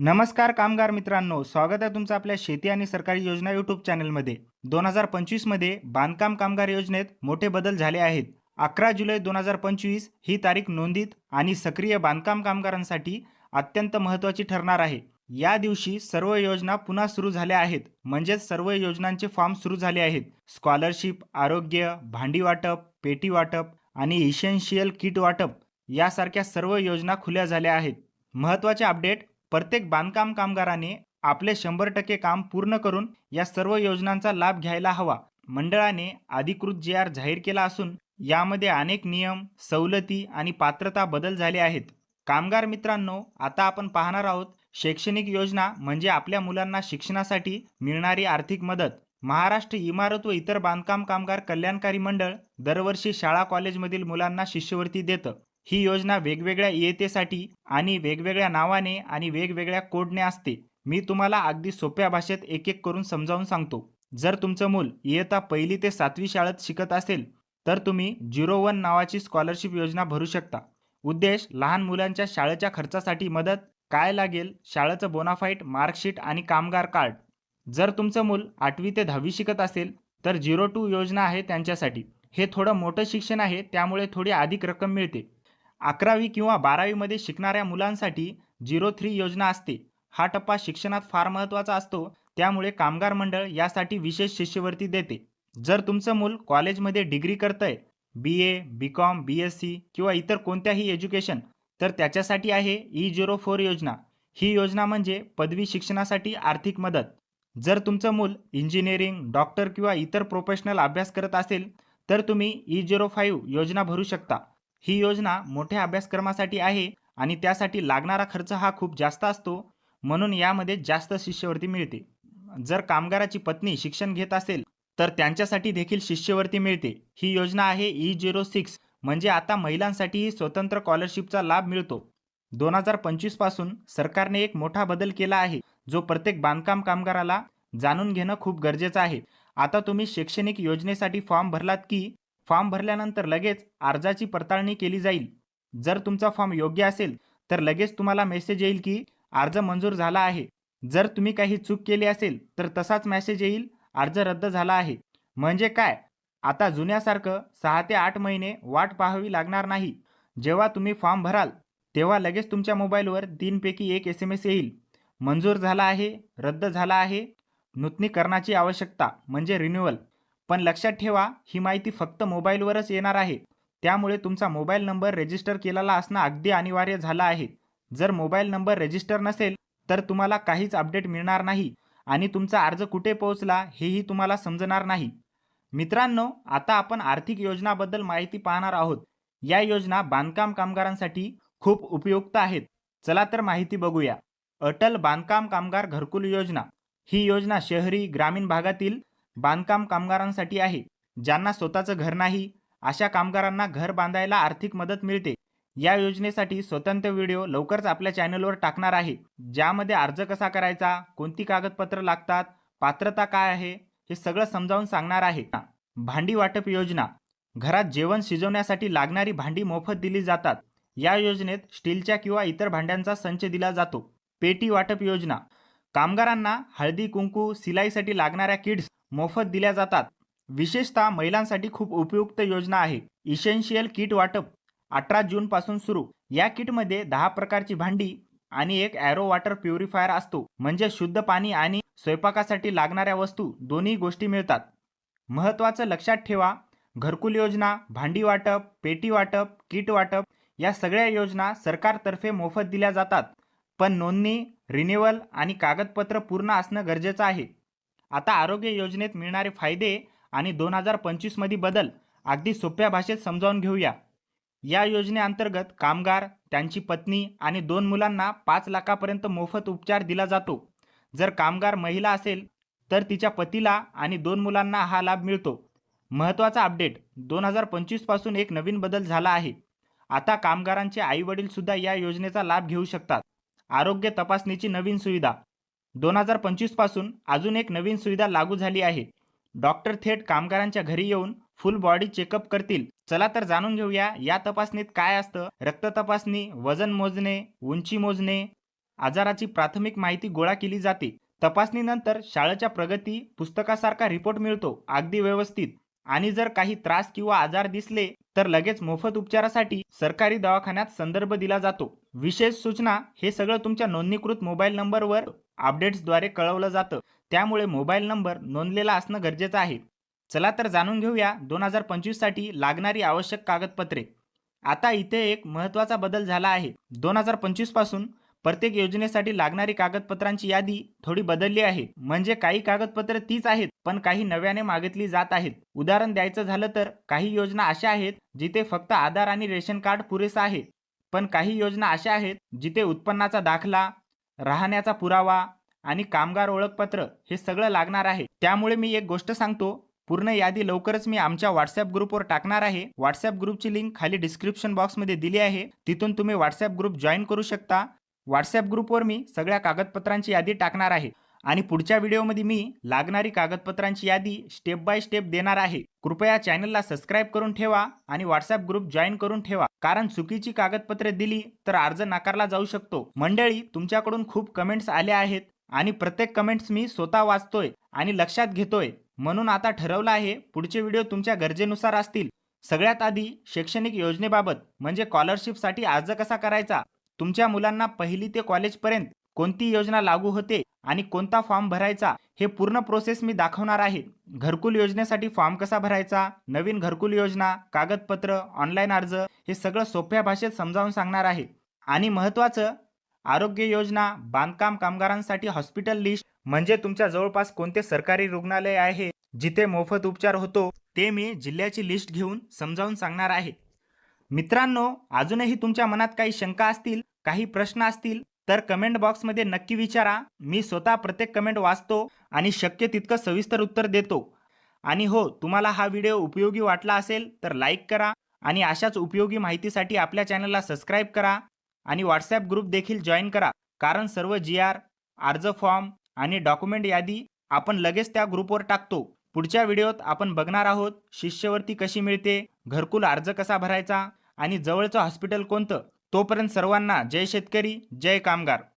नमस्कार कामगार मित्रांनो स्वागत आहे तुमचं आपल्या शेती आणि सरकारी योजना यूट्यूब चॅनलमध्ये. दोन हजार पंचवीसमध्ये बांधकाम कामगार योजनेत मोठे बदल झाले आहेत. अकरा जुलै दोन हजार पंचवीस ही तारीख नोंदीत आणि सक्रिय बांधकाम कामगारांसाठी अत्यंत महत्त्वाची ठरणार आहे. या दिवशी सर्व योजना पुन्हा सुरू झाल्या आहेत. म्हणजेच सर्व योजनांचे फॉर्म सुरू झाले आहेत. स्कॉलरशिप आरोग्य भांडी वाटप पेटी वाटप आणि इसेन्शियल किट वाटप यासारख्या सर्व योजना खुल्या झाल्या आहेत. महत्त्वाचे अपडेट प्रत्येक बांधकाम कामगाराने आपले शंभर टक्के काम पूर्ण करून या सर्व योजनांचा लाभ घ्यायला हवा. मंडळाने अधिकृत जे आर जाहीर केला असून यामध्ये अनेक नियम सवलती आणि पात्रता बदल झाले आहेत. कामगार मित्रांनो आता आपण पाहणार आहोत शैक्षणिक योजना म्हणजे आपल्या मुलांना शिक्षणासाठी मिळणारी आर्थिक मदत. महाराष्ट्र इमारत व इतर बांधकाम कामगार कल्याणकारी मंडळ दरवर्षी शाळा कॉलेजमधील मुलांना शिष्यवृत्ती देतं. ही योजना वेगवेगळ्या इयतेसाठी आणि वेगवेगळ्या नावाने आणि वेगवेगळ्या कोडने असते. मी तुम्हाला अगदी सोप्या भाषेत एक एक करून समजावून सांगतो. जर तुमचं मूल इयत्ता पहिली ते सातवी शाळेत शिकत असेल तर तुम्ही झिरो वन नावाची स्कॉलरशिप योजना भरू शकता. उद्देश लहान मुलांच्या शाळेच्या खर्चासाठी मदत काय लागेल शाळेचं बोनाफाईट मार्कशीट आणि कामगार कार्ड जर तुमचं मूल आठवी ते दहावी शिकत असेल तर झिरो टू योजना आहे त्यांच्यासाठी. हे थोडं मोठं शिक्षण आहे त्यामुळे थोडी अधिक रक्कम मिळते. अकरावी किंवा बारावीमध्ये शिकणाऱ्या मुलांसाठी झिरो थ्री योजना असते. हा टप्पा शिक्षणात फार महत्त्वाचा असतो त्यामुळे कामगार मंडळ यासाठी विशेष शिष्यवृत्ती देते. जर तुमचं मूल कॉलेजमध्ये डिग्री करतंय B A B com B S C किंवा इतर कोणत्याही एज्युकेशन तर त्याच्यासाठी आहे ई झिरो फोर योजना. ही योजना म्हणजे पदवी शिक्षणासाठी आर्थिक मदत. जर तुमचं मूल इंजिनिअरिंग डॉक्टर किंवा इतर प्रोफेशनल अभ्यास करत असेल तर तुम्ही ई झिरो फाईव्ह योजना भरू शकता. ही योजना मोठ्या अभ्यासक्रमासाठी आहे आणि त्यासाठी लागणारा खर्च हा खूप जास्त असतो. म्हणून यामध्ये जास्त शिष्यवृत्ती मिळते. जर कामगाराची पत्नी शिक्षण घेत असेल तर त्यांच्यासाठी देखील शिष्यवृत्ती मिळते. ही योजना आहे ई झिरो सिक्स म्हणजे आता महिलांसाठीही स्वतंत्र स्कॉलरशिपचा लाभ मिळतो. दोन हजार पंचवीसपासून सरकारने एक मोठा बदल केला आहे जो प्रत्येक बांधकाम कामगाराला जाणून घेणं खूप गरजेचं आहे. आता तुम्ही शैक्षणिक योजनेसाठी फॉर्म भरलात की फॉर्म भरल्यानंतर लगेच अर्जाची पडताळणी केली जाईल. जर तुमचा फॉर्म योग्य असेल तर लगेच तुम्हाला मेसेज येईल की अर्ज मंजूर झाला आहे. जर तुम्ही काही चूक केली असेल तर तसाच मेसेज येईल अर्ज रद्द झाला आहे. म्हणजे काय? आता जुन्यासारखं सहा ते आठ महिने वाट पाहावी लागणार नाही. जेव्हा तुम्ही फॉर्म भराल तेव्हा लगेच तुमच्या मोबाईलवर तीनपैकी एक एस एम एस येईल. मंजूर झाला आहे रद्द झाला आहे. नूतनीकरणाची आवश्यकता म्हणजे रिन्युअल. पण लक्षात ठेवा ही माहिती फक्त मोबाईलवरच येणार आहे. त्यामुळे तुमचा मोबाईल नंबर रजिस्टर केलेला असणं अगदी अनिवार्य झालं आहे. जर मोबाईल नंबर रजिस्टर नसेल तर तुम्हाला काहीच अपडेट मिळणार नाही आणि तुमचा अर्ज कुठे पोहोचला हेही तुम्हाला समजणार नाही. मित्रांनो आता आपण आर्थिक योजनाबद्दल माहिती पाहणार आहोत. या योजना बांधकाम कामगारांसाठी खूप उपयुक्त आहेत. चला तर माहिती बघूया. अटल बांधकाम कामगार घरकुल योजना. ही योजना शहरी ग्रामीण भागातील बांधकाम कामगारांसाठी आहे ज्यांना स्वतःचं घर नाही अशा कामगारांना घर बांधायला आर्थिक मदत मिळते. या योजनेसाठी स्वतंत्र व्हिडिओ लवकरच आपल्या चॅनलवर टाकणार आहे ज्यामध्ये अर्ज कसा करायचा कोणती कागदपत्र लागतात पात्रता काय आहे हे सगळं समजावून सांगणार आहे. भांडी वाटप योजना. घरात जेवण शिजवण्यासाठी लागणारी भांडी मोफत दिली जातात. या योजनेत स्टीलच्या किंवा इतर भांड्यांचा संच दिला जातो. पेटी वाटप योजना. कामगारांना हळदी कुंकू सिलाईसाठी लागणाऱ्या किड्स मोफत दिल्या जातात. विशेषतः महिलांसाठी खूप उपयुक्त योजना आहे. इसेन्शियल किट वाटप. अठरा जूनपासून सुरू. या किटमध्ये दहा प्रकारची भांडी आणि एक ॲरो वॉटर प्युरिफायर असतो. म्हणजे शुद्ध पाणी आणि स्वयंपाकासाठी लागणाऱ्या वस्तू दोन्ही गोष्टी मिळतात. महत्त्वाचं लक्षात ठेवा. घरकुल योजना भांडी वाटप पेटी वाटप किट वाटप या सगळ्या योजना सरकारतर्फे मोफत दिल्या जातात. पण नोंदणी रिन्युअल आणि कागदपत्र पूर्ण असणं गरजेचं आहे. आता आरोग्य योजनेत मिळणारे फायदे आणि दोन हजार पंचवीसमध्ये बदल अगदी सोप्या भाषेत समजावून घेऊया. या योजनेअंतर्गत कामगार त्यांची पत्नी आणि दोन मुलांना पाच लाखापर्यंत मोफत उपचार दिला जातो. जर कामगार महिला असेल तर तिच्या पतीला आणि दोन मुलांना हा लाभ मिळतो. महत्त्वाचा अपडेट दोन हजार पंचवीसपासून एक नवीन बदल झाला आहे. आता कामगारांचे आईवडीलसुद्धा या योजनेचा लाभ घेऊ शकतात. आरोग्य तपासणीची नवीन सुविधा. दोन हजार पंचवीसपासून अजून एक नवीन सुविधा लागू झाली आहे. डॉक्टर थेट कामगारांच्या घरी येऊन फुल बॉडी चेकअप करतील. चला तर जाणून घेऊया या तपासणीत काय असतं? रक्त तपासणी वजन मोजणे उंची मोजणे आजाराची प्राथमिक माहिती गोळा केली जाते. तपासणीनंतर शाळेच्या प्रगती पुस्तकासारखा रिपोर्ट मिळतो अगदी व्यवस्थित. आणि जर काही त्रास किंवा आजार दिसले तर लगेच मोफत उपचारासाठी सरकारी दवाखान्यात संदर्भ दिला जातो. विशेष सूचना हे सगळं तुमच्या नोंदणीकृत मोबाईल नंबरवर अपडेट्सद्वारे कळवलं जातं. त्यामुळे मोबाईल नंबर नोंदलेला असणं गरजेचं आहे. चला तर जाणून घेऊया दोन हजार पंचवीससाठी लागणारी आवश्यक कागदपत्रे. आता इथे एक महत्त्वाचा बदल झाला आहे. दोन हजार पंचवीसपासून प्रत्येक योजनेसाठी लागणारी कागदपत्रांची यादी थोडी बदलली आहे. म्हणजे काही कागदपत्रे तीच आहेत पण काही नव्याने मागितली जात आहेत. उदाहरण द्यायचं झालं तर काही योजना अशा आहेत जिथे फक्त आधार आणि रेशन कार्ड पुरेसं आहे. पण काही योजना अशा आहेत जिथे उत्पन्नाचा दाखला राहण्याचा पुरावा आणि कामगार ओळखपत्र हे सगळं लागणार आहे. त्यामुळे मी एक गोष्ट सांगतो पूर्ण यादी लवकरच मी आमच्या व्हॉट्सअप ग्रुपवर टाकणार आहे. व्हॉट्सअप ग्रुपची लिंक खाली डिस्क्रिप्शन बॉक्समध्ये दिली आहे. तिथून तुम्ही व्हॉट्सअप ग्रुप जॉईन करू शकता. व्हॉट्सअप ग्रुपवर मी सगळ्या कागदपत्रांची यादी टाकणार आहे आणि पुढच्या व्हिडिओमध्ये मी लागणारी कागदपत्रांची यादी स्टेप बाय स्टेप देणार आहे. कृपया चॅनलला सबस्क्राईब करून ठेवा आणि व्हॉट्सअप ग्रुप जॉईन करून ठेवा. कारण चुकीची कागदपत्रे दिली तर अर्ज नाकारला जाऊ शकतो. मंडळी तुमच्याकडून खूप कमेंट्स आल्या आहेत आणि प्रत्येक कमेंट्स मी स्वतः वाचतोय आणि लक्षात घेतोय. म्हणून आता ठरवलं आहे पुढचे व्हिडिओ तुमच्या गरजेनुसार असतील. सगळ्यात आधी शैक्षणिक योजनेबाबत म्हणजे स्कॉलरशिपसाठी अर्ज कसा करायचा? तुमच्या मुलांना पहिली ते कॉलेजपर्यंत कोणती योजना लागू होते आणि कोणता फॉर्म भरायचा हे पूर्ण प्रोसेस मी दाखवणार आहे. घरकुल योजनेसाठी फॉर्म कसा भरायचा नवीन घरकुल योजना कागदपत्र ऑनलाईन अर्ज हे सगळं सोप्या भाषेत समजावून सांगणार आहे. आणि महत्त्वाचं आरोग्य योजना बांधकाम कामगारांसाठी हॉस्पिटल लिस्ट म्हणजे तुमच्या जवळपास कोणते सरकारी रुग्णालय आहे जिथे मोफत उपचार होतो ते मी जिल्ह्याची लिस्ट घेऊन समजावून सांगणार आहे. मित्रांनो अजूनही तुमच्या मनात काही शंका असतील काही प्रश्न असतील तर कमेंट बॉक्समध्ये नक्की विचारा. मी स्वतः प्रत्येक कमेंट वाचतो आणि शक्य तितकं सविस्तर उत्तर देतो. आणि हो तुम्हाला हा व्हिडिओ उपयोगी वाटला असेल तर लाईक करा आणि अशाच उपयोगी माहितीसाठी आपल्या चॅनलला सबस्क्राईब करा आणि व्हॉट्सॲप ग्रुप देखील जॉईन करा. कारण सर्व जी आर अर्ज फॉर्म आणि डॉक्युमेंट यादी आपण लगेच त्या ग्रुपवर टाकतो. पुढच्या व्हिडिओत आपण बघणार आहोत शिष्यवृत्ती कशी मिळते घरकुल अर्ज कसा भरायचा आणि जवळचं हॉस्पिटल कोणतं. तोपर्यंत सर्वांना जय शेतकरी जय कामगार.